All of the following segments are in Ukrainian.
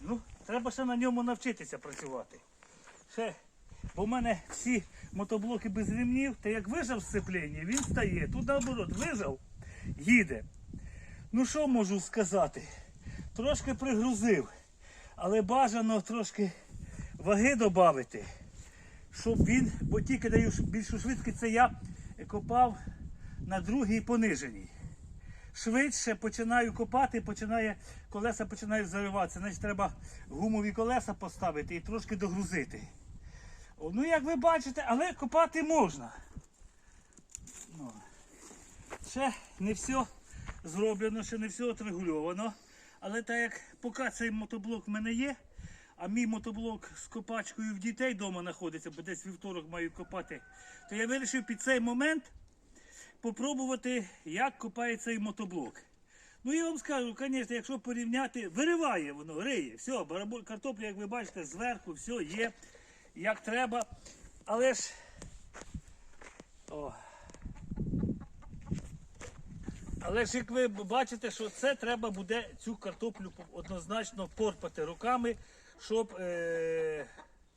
Ну, треба ще на ньому навчитися працювати. Ще, бо в мене всі мотоблоки без ремнів, та як вижав сцеплення, він стає. Тут наоборот, вижав, їде. Ну що можу сказати? Трошки пригрузив, але бажано трошки ваги додати, щоб він, бо тільки даю більшу швидкість, це я копав на другій пониженій. Швидше починаю копати, починає, колеса починають зариватися. Значить, треба гумові колеса поставити і трошки догрузити. О, ну, як ви бачите, але копати можна. Ну. Ще не все зроблено, ще не все отрегульовано. Але так як поки цей мотоблок в мене є, а мій мотоблок з копачкою в дітей вдома знаходиться, бо десь вівторок маю копати, то я вирішив під цей момент попробувати, як копає цей мотоблок. Ну я вам скажу, звісно, якщо порівняти, вириває воно, риє, все, бараболь, картопля, як ви бачите, зверху, все є, як треба. Але ж. О. Але ж як ви бачите, що це треба буде цю картоплю однозначно порпати руками, щоб е-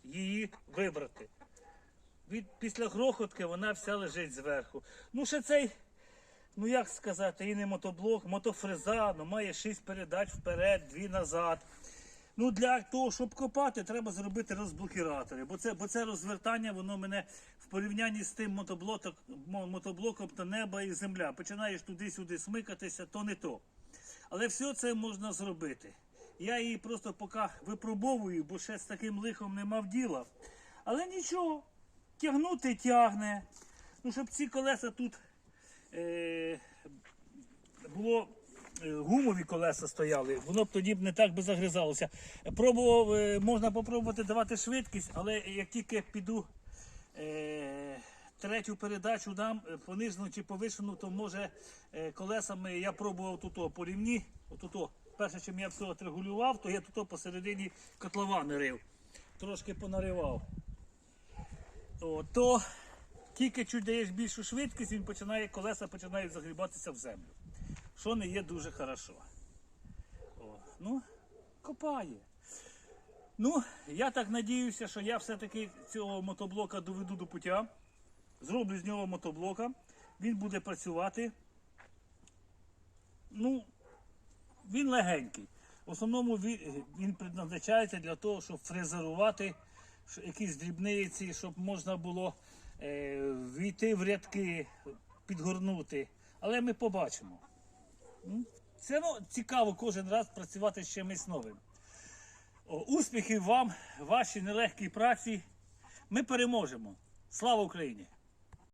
її вибрати. Від, після грохотки вона вся лежить зверху. Ну, ще цей, ну як сказати, і не мотоблок, мотофреза, ну має 6 передач вперед, 2 назад. Ну, для того, щоб копати, треба зробити розблокіратори. Бо це, бо це розвертання, воно мене в порівнянні з тим мотоблоком, мо- мотоблоком то небо і земля. Починаєш туди-сюди смикатися, то не то. Але все це можна зробити. Я її просто поки випробовую, бо ще з таким лихом не мав діла. Але нічого, тягнути тягне. Ну, щоб ці колеса тут е, було е, гумові колеса стояли, воно б тоді б не так би загризалося. Пробував, е, можна попробувати давати швидкість, але як тільки піду е, третю передачу дам е, понижену чи повишену, то може е, колесами я пробував тут по рівні. Отут, перше, чим я все отрегулював, то я тут посередині котловани рив. Трошки понаривав. То тільки чуть даєш більшу швидкість, він починає, колеса починають загрібатися в землю. Що не є дуже хорошо. О, ну, копає. Ну, я так надіюся, що я все-таки цього мотоблока доведу до пуття. Зроблю з нього мотоблока. Він буде працювати. Ну, він легенький. В основному він, він предназначається для того, щоб фрезерувати якісь дрібниці, щоб можна було е, війти в рядки, підгорнути. Але ми побачимо. Це ну, цікаво кожен раз працювати з чимось новим. О, успіхів вам, вашій нелегкій праці. Ми переможемо. Слава Україні!